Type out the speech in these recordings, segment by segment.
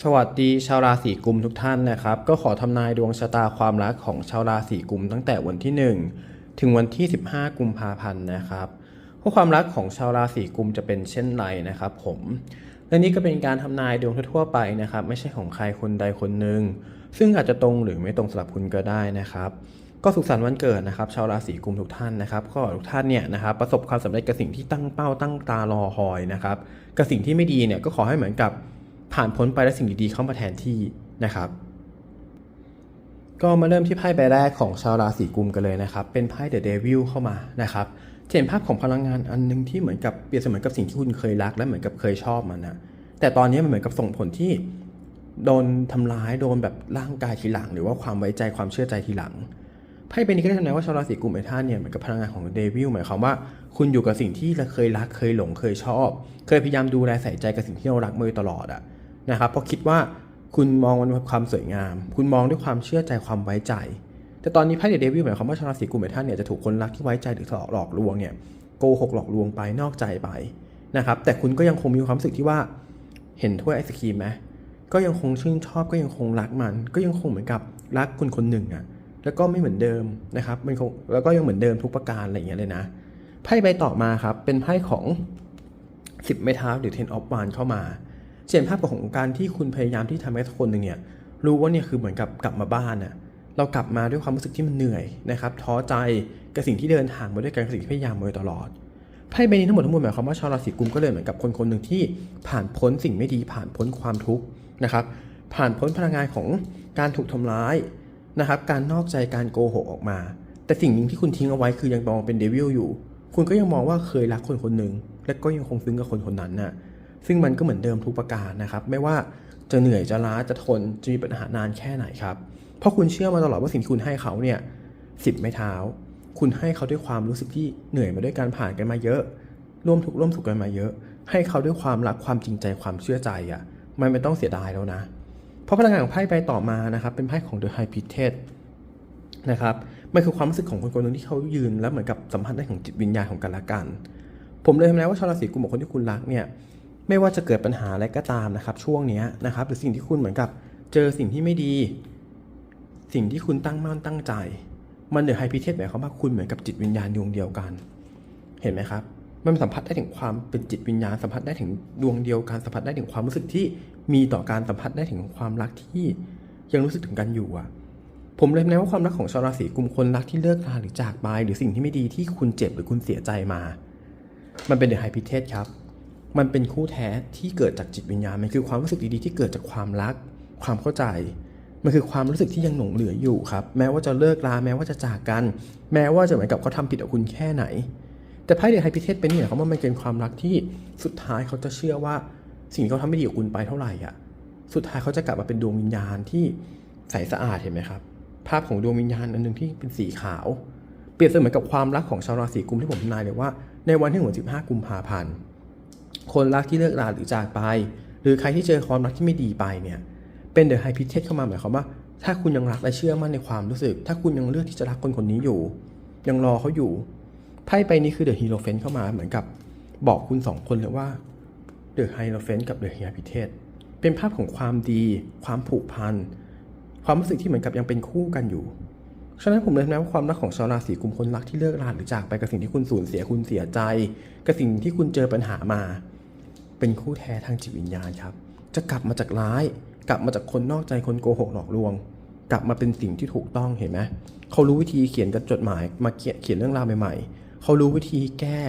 สวัสดีชาวราศีกุมทุกท่านนะครับ ก็ขอทำนายดวงชะตาความรักของชาวราศีกุมตั้งแต่วันที่ 1 ถึงวันที่ 15 กุมภาพันธ์นะครับพวกความรักของชาวราศีกุมจะเป็นเช่นไรนะครับผมและนี่ก็เป็นการทำนายดวงทั่วไปนะครับ ไม่ใช่ของใครคนใดคนหนึ่งซึ่งอาจจะตรงหรือไม่ตรงสำหรับคุณก็ได้นะครับ ก็สุขสันต์วันเกิดนะครับ ชาวราศีกุมทุกท่านนะครับก็ทุกท่านเนี่ยนะครับประสบความสำเร็จกับสิ่งที่ตั้งเป้าตั้งตารอคอยนะครับกับสิ่งที่ไม่ดีเนี่ยก็ขอให้เหมือนกับ ผ่านพ้นไปและสิ่งดีๆเข้ามาแทนที่นะครับ ก็มาเริ่มที่ไพ่ใบแรกของชาวราศีกุมกันเลยนะครับ เป็นไพ่เดอะเดวิลเข้ามานะครับเห็นภาพของพลังงานอันหนึงที่เหมือนกับเปรียบเสมือนกับสิ่งที่คุณเคยรักและเหมือนกับเคยชอบมันนะแต่ตอนนี้มันเหมือนกับส่งผลที่โดนทำร้ายโดนแบบร่างกายทีหลัง หรือว่าความไว้ใจความเชื่อใจทีหลังไพ่ใบนี้ก็ได้ทำนายว่าชาวราศีกุมไอ้ท่านเนี่ยเหมือนกับพลังงานของเดวิลหมายความว่าคุณอยู่กับสิ่งที่เราเคยรักเคยหลงเคยชอบ เคยพยายามดูแลใส่ใจกับสิ่งที่เรารักมาโดยตลอดอะ นะครับเพราะคิดว่าคุณมองมันความสวยงาม คุณมองด้วยความเชื่อใจความไว้ใจ แต่ตอนนี้ไพ่เดวิลหมายความว่าชาวราศีกุมไอ้ท่านเนี่ยจะถูกคนรักที่ไว้ใจหรือหลอกลวงเนี่ยโกหกหลอกลวงไปนอกใจไปนะครับแต่คุณก็ยังคงมีความรู้สึกที่ว่าเห็นถ้วยไอศครีมไหมก็ยังคงชื่นชอบก็ยังคงรักมัน ก็ยังคงเหมือนกับรักคนคนหนึ่งอะแล้วก็ไม่เหมือนเดิมนะครับมันคงแล้วก็ยังเหมือนเดิมทุกประการอะไรอย่างเงี้ยเลยนะไพ่ใบต่อมาครับเป็นไพ่ของ 10 ไม้เท้าหรือ ten of wands เข้ามา เห็นภาพของการที่คุณพยายามที่ทำให้คนหนึ่งเนี่ยรู้ว่าเนี่ยคือเหมือนกับกลับมาบ้านน่ะเรากลับมาด้วยความรู้สึกที่มันเหนื่อยนะครับท้อใจกับสิ่งที่เดินทางมาด้วยกันกับสิ่งที่พยายามมาตลอดไพ่ใบนี้ทั้งหมดทั้งมวลหมายความว่าชาวราศีกุมก็เลยเหมือนกับคนคนหนึ่งที่ผ่านพ้นสิ่งไม่ดีผ่านพ้นความทุกข์นะครับผ่านพ้นพลังงานของการถูกทำร้ายนะครับการนอกใจการโกหกออกมา แต่สิ่งหนึ่งที่คุณทิ้งเอาไว้คือยังมองเป็นเดวิลอยู่ คุณก็ยังมองว่าเคยรักคนคนหนึ่งและก็ยังคงซึ้งกับคนคนนั้นน่ะ ซึ่งมันก็เหมือนเดิมทุกประการนะครับ ไม่ว่าจะเหนื่อยจะล้าจะทนจะมีปัญหานานแค่ไหนครับ เพราะคุณเชื่อมาตลอดว่าสิ่งที่คุณให้เขาเนี่ยสิบไม้เท้า คุณให้เขาด้วยความรู้สึกที่เหนื่อยมาด้วยการผ่านกันมาเยอะ ร่วมทุกข์ร่วมสุขกันมาเยอะ ให้เขาด้วยความรักความจริงใจความเชื่อใจอะ มันไม่ต้องเสียดายแล้วนะ เพราะพลังงานของไพ่ใบต่อมานะครับเป็นไพ่ของ The High Priestess นะครับมันคือความรู้สึกของคนคนหนึ่งที่เขายืนแล้วเหมือนกับสัมผัสได้ของจิตวิญญาณของกันและกัน ผมเลยทำนายว่าชาวราศีกุมของคนที่คุณรักเนี่ย ไม่ว่าจะเกิดปัญหาอะไรก็ตามนะครับ ช่วงนี้นะครับหรือสิ่งที่คุณเหมือนกับเจอสิ่งที่ไม่ดี สิ่งที่คุณตั้งมั่นตั้งใจ มันเดือไฮพิเทสหมายความว่าคุณเหมือนกับจิตวิญญาณดวงเดียวกัน เห็นไหมครับมันสัมผัสได้ถึงความเป็นจิตวิญญาณสัมผัสได้ถึงดวงเดียวกันสัมผัสได้ถึงความรู้สึกที่มีต่อการสัมผัสได้ถึงความรักที่ยังรู้สึกถึงกันอยู่อะ ผมเลยนะว่าความรักของชาวราศีกุมคนรักที่เลิกราหรือจากไป หรือสิ่งที่ไม่ดีที่คุณเจ็บหรือคุณเสียใจมา มันเป็นเดอะไฮพิเทสครับ มันเป็นคู่แท้ที่เกิดจากจิตวิญญาณ มันคือความรู้สึกดีๆที่เกิดจากความรัก ความเข้าใจ มันคือความรู้สึกที่ยังหลงเหลืออยู่ครับ แม้ว่าจะเลิกราแม้ว่าจะจากกัน แม้ว่าจะเหมือนกับเขาทำผิดกับคุณแค่ไหน แต่ไพ่เดอะไฮพิเทสเป็นเนี่ยเขาว่ามันเป็นความรักที่สุดท้ายเขาจะเชื่อว่า สิ่งที่เขาทำไม่ดีกับคุณไปเท่าไหร่อะ สุดท้ายเขาจะกลับมาเป็นดวงวิญญาณที่ใสสะอาดเห็นไหมครับ ภาพของดวงวิญญาณอันหนึ่งที่เป็นสีขาว เปรียบเสมือนกับความรักของชาวราศีกุมที่ผมทำนายเลยว่า ในวันที่หน15กุมภาพันธ์ คนรักที่เลิกราหรือจากไป หรือใครที่เจอความรักที่ไม่ดีไปเนี่ยเป็นเดอะไฮพิเทสเข้ามาหมายความว่า ถ้าคุณยังรักและเชื่อมั่นในความรู้สึก ถ้าคุณยังเลือกที่จะรักคนคนนี้อยู่ ยังรอเขาอยู่ไพ่ใบนี้คือเดอะฮีโรเฟนเข้ามาเหมือนกับบอกคุณสองคนเลยว่าเดอะไฮโรเฟนกับเดอะฮีพิเทสเป็นภาพของความดี ความผูกพันความรู้สึกที่เหมือนกับยังเป็นคู่กันอยู่ฉะนั้นผมเลยนะว่าความรักของชาวราศีกุมคนรักที่เลิกราหรือจากไปกับสิ่งที่คุณสูญเสียคุณเสียใจ กับสิ่งที่คุณเจอปัญหามา เป็นคู่แท้ทางจิตวิญญาณครับ จะกลับมาจากร้าย กลับมาจากคนนอกใจคนโกหกหลอกลวง กลับมาเป็นสิ่งที่ถูกต้องเห็นไหมเขารู้วิธีเขียนกันจดหมายมาเขียนเขียนเรื่องราวใหม่ๆเขารู้วิธีแก้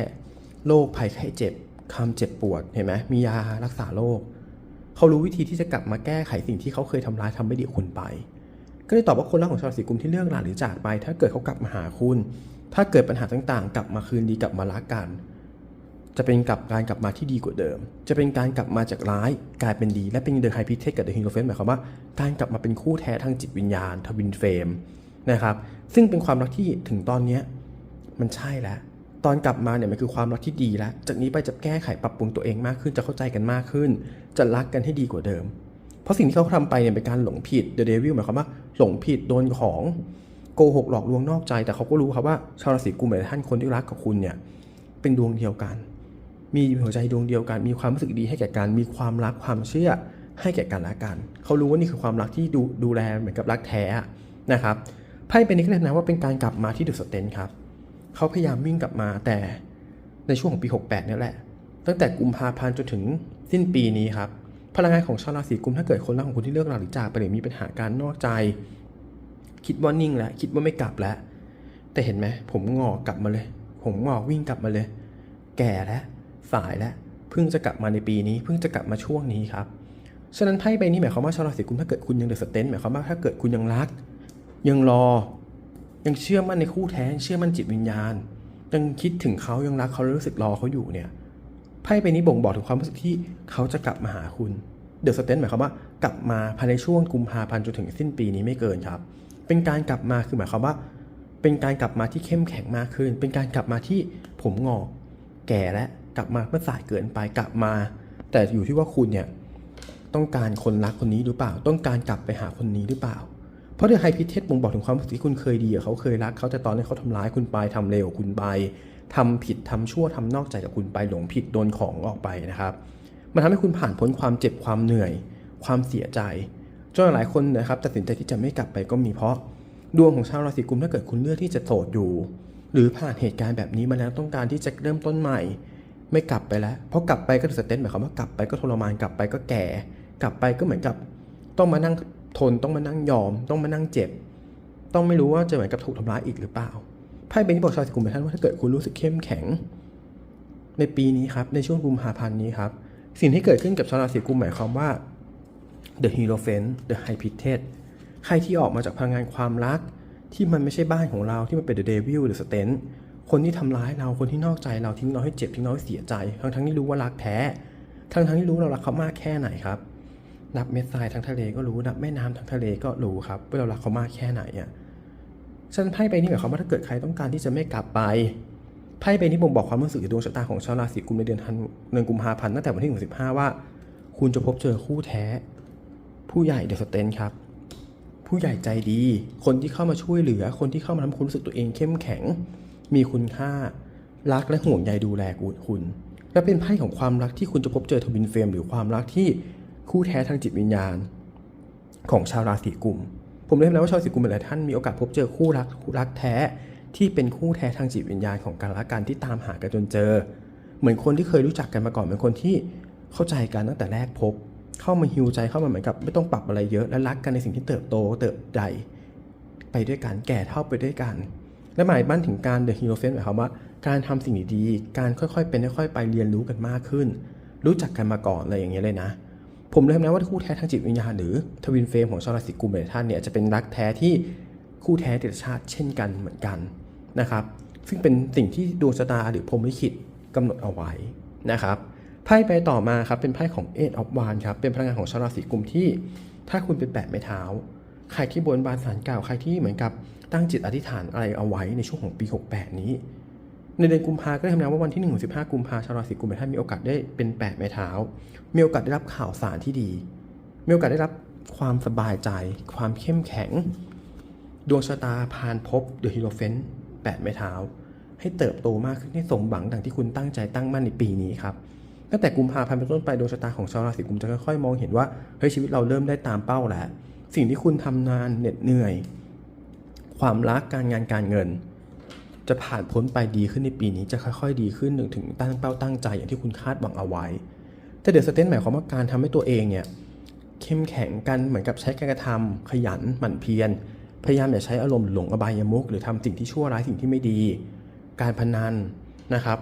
โรคภัยไข้เจ็บความเจ็บปวดเห็นไหมมียารักษาโรคเขารู้วิธีที่จะกลับมาแก้ไขสิ่งที่เขาเคยทำร้ายทำไม่ดีคุณไป ก็เลยตอบว่าคนรักของชาวราศีกุมที่เลิกราหรือจากไป ถ้าเกิดเขากลับมาหาคุณ ถ้าเกิดปัญหาต่างๆ กลับมาคืนดีกลับมารักกัน จะเป็นกลับการกลับมาที่ดีกว่าเดิม จะเป็นการกลับมาจากร้ายกลายเป็นดี และเป็นเดอะไฮพิเทสกับเดอะฮิโรเฟนหมายความว่าการกลับมาเป็นคู่แท้ทางจิตวิญญาณทวินเฟมนะครับซึ่งเป็นความรักที่ถึงตอนเนี้มันใช่แล้วตอนกลับมาเนี่ยมันคือความรักที่ดีแล้ว จากนี้ไปจะแก้ไขปรับปรุงตัวเองมากขึ้น จะเข้าใจกันมากขึ้น จะรักกันให้ดีกว่าเดิม เพราะสิ่งที่เขาทำไปเนี่ยเป็นการหลงผิด The Devil หมายความว่าหลงผิดโดนของโกหกหลอกลวงนอกใจ แต่เขาก็รู้ครับว่าชาวราศีกุมหลายท่านคนที่รักกับคุณเนี่ยเป็นดวงเดียวกัน มีหัวใจดวงเดียวกัน มีความรู้สึกดีให้แก่กัน มีความรักความเชื่อให้แก่กันและกัน เขารู้ว่านี่คือความรักที่ดูดูแลเหมือนกับรักแท้นะครับไพ่เป็นนี้ก็เลยนะว่าเป็นการกลับมาที่ดุสเตนครับเขาพยายามวิ่งกลับมาแต่ในช่วงของปี 68เนี่ยแหละ ตั้งแต่กุมภาพันธ์จนถึงสิ้นปีนี้ครับพลังงานของชาวราศีกุมถ้าเกิดคนรักของคุณที่เลิกราหรือจากไปหรือมีปัญหาการนอกใจ คิดว่านิ่งแล้วคิดว่าไม่กลับแล้ว แต่เห็นไหมผมงอกกลับมาเลย ผมงอกวิ่งกลับมาเลย แก่แล้ว สายแล้วเพิ่งจะกลับมาในปีนี้เพิ่งจะกลับมาช่วงนี้ครับฉะนั้นไพ่ใบนี้หมายความว่าชาวราศีกุมถ้าเกิดคุณยังเดือดสเตนหมายความว่าถ้าเกิดคุณยังรัก ยังรอ ยังเชื่อมั่นในคู่แท้เชื่อมั่นจิตวิญญาณ ยังคิดถึงเขายังรักเขาแล้วรู้สึกรอเขาอยู่เนี่ยไพ่ใบนี้บ่งบอกถึงความรู้สึกที่เขาจะกลับมาหาคุณเดือะสเตนหมายความว่ากลับมาภายในช่วงกุมภาพันธ์จนถึงสิ้นปีนี้ไม่เกินครับ เป็นการกลับมาคือหมายความว่า เป็นการกลับมาที่เข้มแข็งมากขึ้น เป็นการกลับมาที่ผมงอกแก่และ กลับมาเมื่อสายเกินไปกลับมา แต่อยู่ที่ว่าคุณเนี่ยต้องการคนรักคนนี้หรือเปล่า ต้องการกลับไปหาคนนี้หรือเปล่า เพราะเดอะไฮพิเทสบ่งบอกถึงความรู้สึกที่คุณเคยดีกับเขาเคยรักเขาแต่ตอนนี้เขาทำร้ายคุณไปทำเลวคุณไปทำผิดทำชั่วทำนอกใจกับคุณไปหลงผิดโดนของออกไปนะครับมันทำให้คุณผ่านพ้นความเจ็บความเหนื่อย ความเสียใจจนหลายคนนะครับตัดสินใจที่จะไม่กลับไปก็มีเพราะดวงของชาวราศีกุมถ้าเกิดคุณเลือกที่จะโสดอยู่ หรือผ่านเหตุการณ์แบบนี้มาแล้วต้องการที่จะเริ่มต้นใหม่ ไม่กลับไปแล้ว เพราะกลับไปก็สเตนหมายความว่ากลับไปก็ทรมานกลับไปก็แก่ กลับไปก็เหมือนกับ ต้องมานั่งทนต้องมานั่งยอม ต้องมานั่งเจ็บ ต้องไม่รู้ว่าจะเหมือนกับถูกทำร้ายอีกหรือเปล่าไพ่เบนที่บอกชาวราศีกุมเป็นท่านว่าถ้าเกิดคุณรู้สึกเข้มแข็ง ในปีนี้ครับในช่วงกุมภาพันธ์นี้ครับสิ่งที่เกิดขึ้นกับชาวราศีกุมหมายความว่า The Hierophant The High Priestess ใครที่ออกมาจากพลังงานความรัก ที่มันไม่ใช่บ้านของเราที่มันเป็น The Devil หรือ Sten คนที่ทำร้ายเราคนที่นอกใจเราทิ้งเราให้เจ็บทิ้งเราให้เสียใจ ทั้งทั้งที่รู้ว่ารักแท้ ทั้งทั้งที่รู้เรารักเขามากแค่ไหนครับนับเม็ดทรายทั้งทะเลก็รู้นับแม่น้ำทั้งทะเลก็รู้ครับว่าเรารักเขามากแค่ไหนอะฉันไพ่ใบนี้หมายความว่าถ้าเกิดใครต้องการที่จะไม่กลับไปไพ่ใบนี้บ่งบอกความรู้สึกดวงชะตาของชาวราศีกุมในเดือนธันเดือนกุมภาพันธ์ตั้งแต่วันที่15ว่า คุณจะพบเจอคู่แท้ ผู้ใหญ่เดอะสเตนครับ ผู้ใหญ่ใจดี คนที่เข้ามาช่วยเหลือ คนที่เข้ามาทำให้คุณรู้สึกตัวเองเข้มแข็ง มีคุณค่า รักและห่วงใยดูแลคุณ และเป็นไพ่ของความรักที่คุณจะพบเจอทวินเฟรมหรือความรักที่คู่แท้ทางจิตวิญญาณ ของชาวราศีกุม ผมเรียกแล้วว่าชาวราศีกุมหลายท่านมีโอกาสพบเจอคู่รักรักแท้ที่เป็นคู่แท้ทางจิตวิญญาณของกันและกันที่ตามหากันจนเจอ เหมือนคนที่เคยรู้จักกันมาก่อนเป็นคนที่เข้าใจกันตั้งแต่แรกพบ เข้ามาฮิวใจเข้ามาเหมือนกับ ไม่ต้องปรับอะไรเยอะและรักกันในสิ่งที่เติบโตเติบใหญ่ไปด้วยกันแก่เท่าไปด้วยกัน และหมายบ้านถึงการเดอะฮีโร่เฟนหมายความว่า การทำสิ่งดีๆ การค่อยๆ เป็นค่อยๆไปเรียนรู้กันมากขึ้น รู้จักกันมาก่อนอะไรอย่างเงี้ยเลยนะ ผมเลยนะว่าคู่แท้ทางจิตวิญญาณหรือทวินเฟรมของชาวราศีกุมหลายท่านเนี่ยจะเป็นรักแท้ที่คู่แท้ติดชาติเช่นกันเหมือนกันนะครับซึ่งเป็นสิ่งที่ดวงชะตาหรือพรหมลิขิตกำหนดเอาไว้นะครับไพ่ไปต่อมาครับเป็นไพ่ของเอ็ดออฟวานครับเป็นพลังงานของชาวราศีกุมที่ ถ้าคุณเป็นแปดไม้เท้า ใครที่บนบานสารกล่าวใครที่เหมือนกับ ตั้งจิตอธิษฐานอะไรเอาไว้ในช่วงของปี 68 นี้ ในเดือนกุมภาก็ทำนายว่าวันที่1ถึง15กุมภาชาวราศีกุมเป็นท่านมีโอกาสได้เป็นแปดไม้เท้า มีโอกาสได้รับข่าวสารที่ดี มีโอกาสได้รับความสบายใจ ความเข้มแข็ง ดวงชะตาพานพบเดอะฮีโรเฟนแปดไม้เท้า ให้เติบโตมากขึ้นให้สมหวังดังที่คุณตั้งใจตั้งมั่นในปีนี้ครับตั้งแต่กุมภาพันธ์เป็นต้นไปดวงชะตาของชาวราศีกุมจะค่อยๆมองเห็นว่าเฮ้ยชีวิตเราเริ่มได้ตามเป้าแล้วสิ่งที่คุณทำนานเหน็ดเหนื่อย ความรักการงานการเงิน จะผ่านพ้นไปดีขึ้นในปีนี้จะค่อยๆ ดีขึ้นถึงถึงตั้งเป้าตั้งใจอย่างที่คุณคาดหวังเอาไว้ แต่เดอะสเตนหมายความว่าการทำให้ตัวเองเนี่ยเข้มแข็งกันเหมือนกับใช้การกระทำขยันหมั่นเพียรพยายามอย่าใช้อารมณ์หลงอบายามุกหรือทำสิ่งที่ชั่วร้ายสิ่งที่ไม่ดี การพนันนะครับ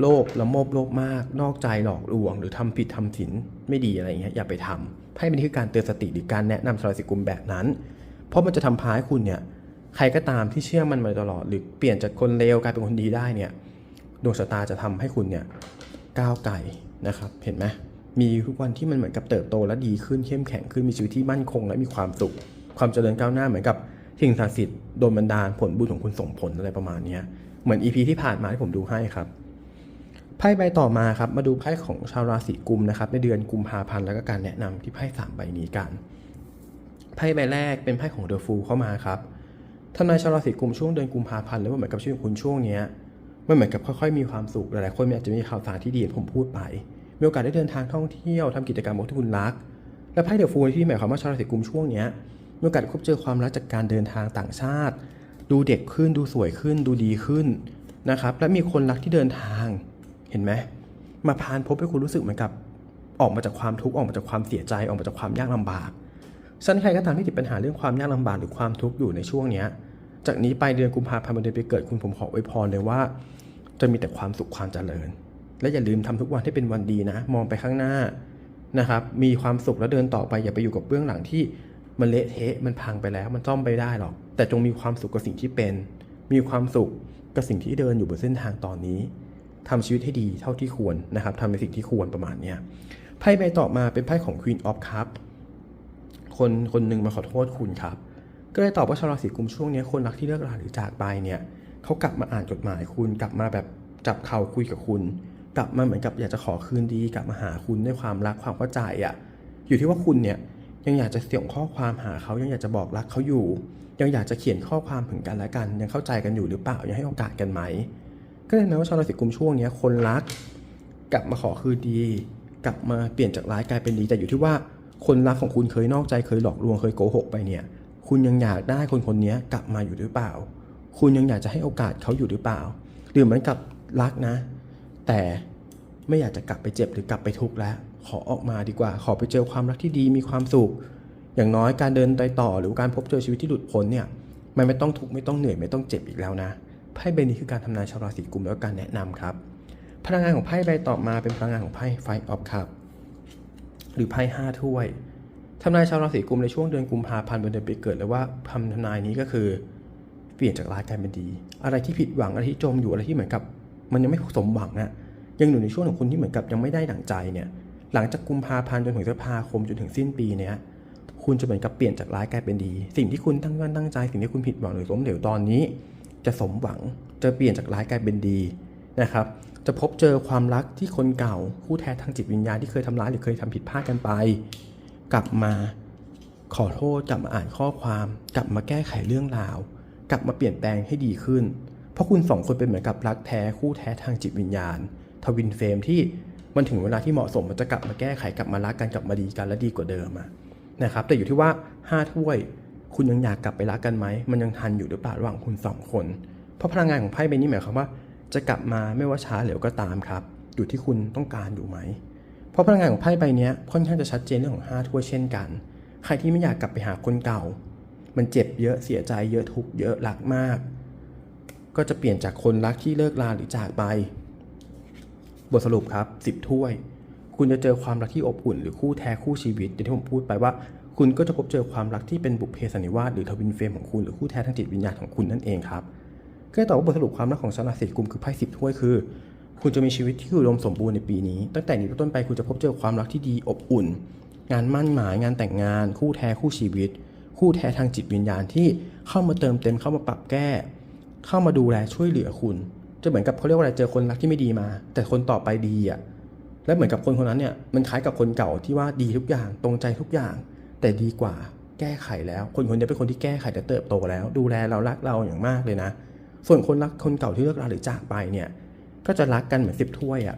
โลภละโมบโลภมาก นอกใจหลอกลวง หรือทำผิดทำสินไม่ดีอะไรอย่างเงี้ยอย่าไปทำไพ่เป็นคือการเตือนสติหรือการแนะนำสารสิกุมแบบนั้น เพราะมันจะทำพาให้คุณเนี่ย ใครก็ตามที่เชื่อมันมาตลอด หรือเปลี่ยนจากคนเลวกลายเป็นคนดีได้เนี่ยดวงชะตาจะทำให้คุณเนี่ยก้าวไกลนะครับเห็นไหมมีทุกวันที่มันเหมือนกับเติบโตและดีขึ้นเข้มแข็งขึ้นมีชีวิตที่มั่นคง และมีความสุข ความเจริญก้าวหน้าเหมือนกับสิ่งศักดิ์สิทธิ์โดนบันดาลผลบุญของคุณส่งผลอะไรประมาณนี้เหมือน EP ที่ผ่านมาที่ผมดูให้ครับไพ่ใบต่อมาครับมาดูไพ่ของชาวราศีกุมนะครับในเดือนกุมภาพันธ์แล้วก็การแนะนำที่ไพ่สามใบนี้กันไพ่ใบแรกเป็นไพ่ของเดอะฟูเข้ามาครับ ทำนายชาวราศีกุมช่วงเดือนกุมภาพันธ์แล้วเหมือนกับชีวิตของคุณช่วงเนี้ยมันเหมือนกับค่อยๆมีความสุขหลายๆคนอาจจะมีข่าวสารที่ดีผมพูดไป มีโอกาสได้เดินทางท่องเที่ยวทำกิจกรรมที่คุณรัก และไพ่เดอะฟูลที่หมายความว่าชาวราศีกุมช่วงเนี้ยมีโอกาสพบเจอความรักจากการเดินทางต่างชาติ ดูเด็กขึ้นดูสวยขึ้น ดูดีขึ้นนะครับและมีคนรักที่เดินทางเห็นไหมมาพานพบให้คุณรู้สึกเหมือนกับ ออกมาจากความทุกข์ออกมาจากความเสียใจออกมาจากความยากลำบาก ฉะนันใครก็ตามที่ติดปัญหาเรื่องความยากลำบากหรือความทุกข์อยู่ในช่วงเนี้ยจากนี้ไปเดือนกุมภาพันธ์เดือนปีเกิดคุณผมขออวยพรเลยว่า จะมีแต่ความสุขความเจริญ และอย่าลืมทำทุกวันให้เป็นวันดีนะ มองไปข้างหน้านะครับ มีความสุขแล้วเดินต่อไปอย่าไปอยู่กับเบื้องหลังที่มันเละเทะมันพังไปแล้ว มันซ่อมไปได้หรอก แต่จงมีความสุขกับสิ่งที่เป็น มีความสุขกับสิ่งที่เดินอยู่บนเส้นทางตอนนี้ทำชีวิตให้ดีเท่าที่ควรนะครับทำในสิ่งที่ควรประมาณเนี้ยไพ่ใบต่อมาเป็นไพ่ของ Queen of Cup คนคนหนึ่งมาขอโทษคุณครับ ก็เลยตอบว่าชาวราศีกุมช่วงนี้คนรักที่เลิกราหรือจากไปเนี่ยเขากลับมาอ่านจดหมายคุณกลับมาแบบจับเข่าคุยกับคุณ กลับมาเหมือนกับอยากจะขอคืนดีกลับมาหาคุณด้วยความรักความเข้าใจอะ่ะอยู่ที่ว่าคุณเนี่ยยังอยากจะเส่งข้อความหาเขายังอยากจะบอกรักเขาอยู่ ยังอยากจะเขียนข้อความถึงกันและกัน ยังเข้าใจกันอยู่หรือเปล่ายังให้โอกาสกันไหม ก็เลยนะว่าชาวราศีกุมช่วงนี้คนรัก กลับมาขอคืนดี กลับมาเปลี่ยนจากร้ายกลายเป็นดีแต่อยู่ที่ว่า คนรักของคุณเคยนอกใจเคยหลอกลวงเคยโกหกไปเนี่ย คุณยังอยากได้คนคนนี้กลับมาอยู่หรือเปล่า คุณยังอยากจะให้โอกาสเขาอยู่หรือเปล่า หรือเหมือนกับรักนะ แต่ไม่อยากจะกลับไปเจ็บหรือกลับไปทุกข์แล้ว ขอออกมาดีกว่า ขอไปเจอความรักที่ดีมีความสุข อย่างน้อยการเดินไปต่อหรือการพบเจอชีวิตที่หลุดพ้นเนี่ย มันไม่ต้องทุกข์ไม่ต้องเหนื่อยไม่ต้องเจ็บอีกแล้วนะไพ่ใบนี้คือการทำนายชาวราศีกุมแล้วการแนะนำครับ พลังงานของไพ่ใบต่อมาเป็นพลังงานของไพ่ไฟออฟคัพ หรือไพ่ห้าถ้วยทำนายชาวราศีกุมในช่วงเดือนกุมภาพันธ์เป็นเดือนปีเกิดเลยว่าคำทำนายนี้ก็คือ เปลี่ยนจากร้ายกลายเป็นดี อะไรที่ผิดหวังอะไรที่จมอยู่อะไรที่เหมือนกับ มันยังไม่สมหวังอะยังอยู่ในช่วงของคุณที่เหมือนกับยังไม่ได้ดั่งใจเนี่ยหลังจากกุมภาพันธ์จนถึงพฤษภาคมจนถึงสิ้นปีเนี้ยคุณจะเหมือนกับเปลี่ยนจากร้ายกลายเป็นดี สิ่งที่คุณตั้งมั่นตั้งใจ สิ่งที่คุณผิดหวังหรือล้มเหลวตอนนี้ จะสมหวังจะเปลี่ยนจากร้ายกลายเป็นดี นะครับจะพบเจอความรักที่คนเก่า คู่แท้ทางจิตวิญญาณที่เคยทำร้ายหรือเคยทำผิดพลาดกันไป กลับมาขอโทษกลับมาอ่านข้อความ กลับมาแก้ไขเรื่องราว กลับมาเปลี่ยนแปลงให้ดีขึ้น เพราะคุณสองคนเป็นเหมือนกับรักแท้คู่แท้ทางจิตวิญญาณทวินเฟรมที่มันถึงเวลาที่เหมาะสมมันจะกลับมาแก้ไขกลับมารักกันกลับมาดีกันและดีกว่าเดิมอะนะครับแต่อยู่ที่ว่าห้าถ้วย คุณยังอยากกลับไปรักกันไหมมันยังทันอยู่หรือเปล่าระหว่างคุณสองคน เพราะพลังงานของไพ่ใบนี้หมายความว่า จะกลับมาไม่ว่าช้าหรือก็ตามครับ อยู่ที่คุณต้องการอยู่ไหม เพราะพลังงานของไพ่ใบนี้ค่อนข้างจะชัดเจนเรื่องของห้าถ้วยเช่นกัน ใครที่ไม่อยากกลับไปหาคนเก่า มันเจ็บเยอะเสียใจเยอะทุกข์เยอะรักมาก ก็จะเปลี่ยนจากคนรักที่เลิกลาหรือจากไป บทสรุปครับสิบถ้วย คุณจะเจอความรักที่อบอุ่นหรือคู่แท้คู่ชีวิตอย่างที่ผมพูดไปว่า คุณก็จะพบเจอความรักที่เป็นบุพเพสันนิวาสหรือทวินเฟรมของคุณหรือคู่แท้ทางจิตวิญญาณของคุณนั่นเองครับ ก็ตอบว่าบทสรุปความรักของชาวราศีกุมคือไพ่สิบถ้วยคือ คุณจะมีชีวิตที่อุดมสมบูรณ์ในปีนี้ ตั้งแต่นี้เป็นต้นไปคุณจะพบเจอความรักที่ดีอบอุ่น งานมั่นหมายงานแต่งงาน คู่แท้คู่ชีวิต คู่แท้ทางจิตวิญญาณที่เข้ามาเติมเต็มเข้ามาปรับแก้ เข้ามาดูแลช่วยเหลือคุณ จะเหมือนกับเขาเรียกว่าอะไรเจอคนรักที่ไม่ดีมา แต่คนต่อไปดีอะและเหมือนกับคนคนนั้นเนี่ยมันคล้ายกับคนเก่าที่ว่าดีทุกอย่างตรงใจทุกอย่าง แต่ดีกว่าแก้ไขแล้ว คนคนนี้เป็นคนที่แก้ไขแต่เติบโตแล้ว ดูแลเรารักเราอย่างมากเลยนะ ส่วนคนรักคนเก่าที่เลิกราหรือจากไปเนี่ยก็จะรักกันเหมือนสิบถ้วยอะ่ะ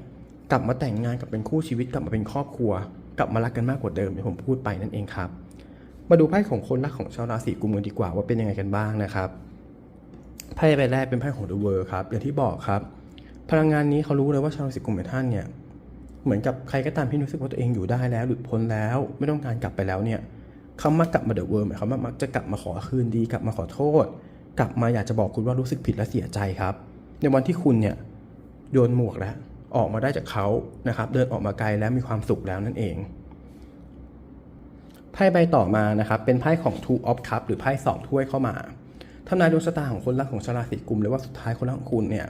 กลับมาแต่งงานกับเป็นคู่ชีวิตกลับมาเป็นครอบครัว กลับมารักกันมากกว่าเดิมที่ผมพูดไปนั่นเองครับ มาดูไพ่ของคนรักของชาวราศีกุมกันดีกว่าว่าเป็นยังไงกันบ้างนะครับไพ่ใบแรกเป็นไพ่ของ The World ครับอย่างที่บอกครับ พลังงานนี้เขารู้เลยว่าชาวราศีกุมเป็นท่านเนี่ยเหมือนกับใครก็ตามที่รู้สึกว่าตัวเองอยู่ได้แล้ว หลุดพ้นแล้ว ไม่ต้องการกลับไปแล้วเนี่ยเขามักกลับมาเดอะเวิร์หมายความว่ามักจะกลับมาขอคืนดีกลับมาขอโทษ กลับมาอยากจะบอกคุณว่ารู้สึกผิดและเสียใจครับ ในวันที่คุณเนี่ยโยนหมวกแล้วออกมาได้จากเขานะครับ เดินออกมาไกลแล้วมีความสุขแล้วนั่นเองไพ่ใบต่อมานะครับเป็นไพ่ของ Two of cups หรือไพ่สองถ้วยเข้ามาทำนายดวงชะตาของคนรักของชาวราศีกุมเลยว่าสุดท้ายคนรักของคุณเนี่ย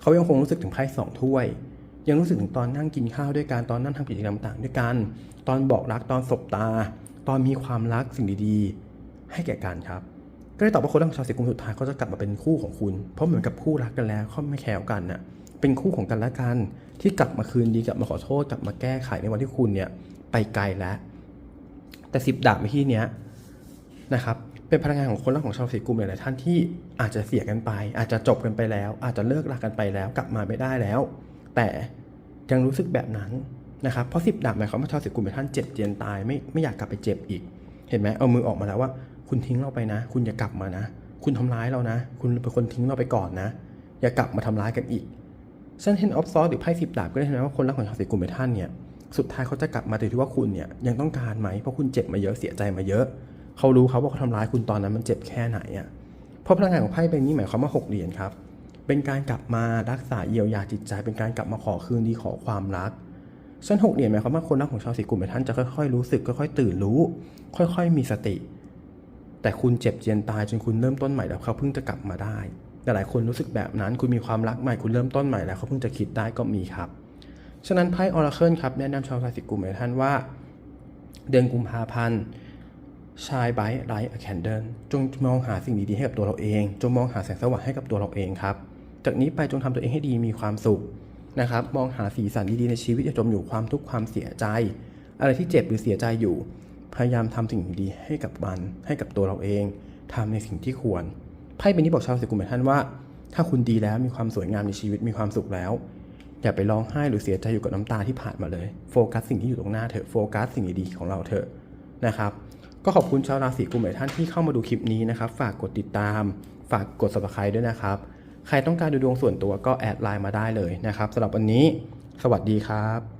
เขายังคงรู้สึกถึงไพ่สองถ้วย ยังรู้สึกถึงตอนนั่งกินข้าวด้วยกันตอนนั่งทำกิจกรรมต่างด้วยกัน ตอนบอกรักตอนสบตา ตอนมีความรักสิ่งดีๆ ให้แก่กันครับ ก็เลยตอบว่าคนรักของชาวราศีกุมสุดท้ายเขาจะกลับมาเป็นคู่ของคุณ เพราะเหมือนกับคู่รักกันแล้วเขาไม่แคร์กันน่ะเป็นคู่ของกันและกัน ที่กลับมาคืนดีกลับมาขอโทษกลับมาแก้ไขในวันที่คุณเนี่ยไปไกลแล้ว แต่สิบดาบในที่เนี้ยนะครับเป็นพลังงานของคนรักของชาวราศีกุมหลายๆท่านที่อาจจะเสียกันไป อาจจะจบกันไปแล้ว อาจจะเลิกรักกันไปแล้วกลับมาไม่ได้แล้ว แต่ยังรู้สึกแบบนั้นนะครับเพราะสิบดาบหมายความว่าชาวสิกลุ่มเป็นท่านเจ็บเจียนตายไม่ไม่อยากกลับไปเจ็บอีก เห็นไหมเอามือออกมาแล้วว่า คุณทิ้งเราไปนะ คุณอย่ากลับมานะ คุณทำร้ายเรานะ คุณเป็นคนทิ้งเราไปก่อนนะ อย่ากลับมาทำร้ายกันอีกฉันเห็นออฟซอร์หรือไพ่สิบดาบก็ได้เห็นไหมว่าคนรักของชาวสิบกลุ่มเป็นท่านเนี่ยสุดท้ายเขาจะกลับมาแต่ที่ว่าคุณเนี่ยยังต้องการไหมเพราะคุณเจ็บมาเยอะเสียใจมาเยอะ เขารู้ครับว่าเขาทำร้ายคุณตอนนั้นมันเจ็บแค่ไหนอะเพราะพลังงานของไพ่ใบนี้หมายความว่าหกเหรียญครับเป็นการกลับมารักษาเยียวยาจิตใจ เป็นการกลับมาขอคืนดีขอความรักชั้นหกเหรียญหมายความว่าคนรักของชาวสีกุมเป็นท่านจะค่อยๆรู้สึกค่อยๆตื่นรู้ ค่อย ๆ มีสติ แต่คุณเจ็บเจียนตายจนคุณเริ่มต้นใหม่แล้วเขาเพิ่งจะกลับมาได้แต่หลายคนรู้สึกแบบนั้น คุณมีความรักใหม่คุณเริ่มต้นใหม่แล้วเขาเพิ่งจะคิดได้ก็มีครับ ฉะนั้นไพ่ออราเคิลครับแนะนำชาวราศีกุมให้ท่านว่า เดือนกุมภาพันธ์ชายไบไลท์แคนเดิลจงมองหาสิ่งดีๆให้กับตัวเราเอง จงมองหาแสงสว่างให้กับตัวเราเองครับ จากนี้ไปจงทำตัวเองให้ดีมีความสุขนะครับ มองหาสีสันดีๆในชีวิตอย่าจมอยู่ความทุกข์ความเสียใจ อะไรที่เจ็บหรือเสียใจอยู่ พยายามทำสิ่งดีๆให้กับมันให้กับตัวเราเองทำในสิ่งที่ควรไพ่ใบนี้บอกชาวราศีกุมให้ท่านว่า ถ้าคุณดีแล้วมีความสวยงามในชีวิตมีความสุขแล้ว อย่าไปร้องไห้หรือเสียใจอยู่กับน้ำตาที่ผ่านมาเลย โฟกัสสิ่งที่อยู่ตรงหน้าเถอะโฟกัสสิ่งดีๆของเราเถอะนะครับก็ขอบคุณชาวราศีกุมหลายท่านที่เข้ามาดูคลิปนี้นะครับ ฝากกดติดตาม ฝากกด subscribe ด้วยนะครับ ใครต้องการดูดวงส่วนตัวก็แอดไลน์มาได้เลยนะครับสำหรับวันนี้ สวัสดีครับ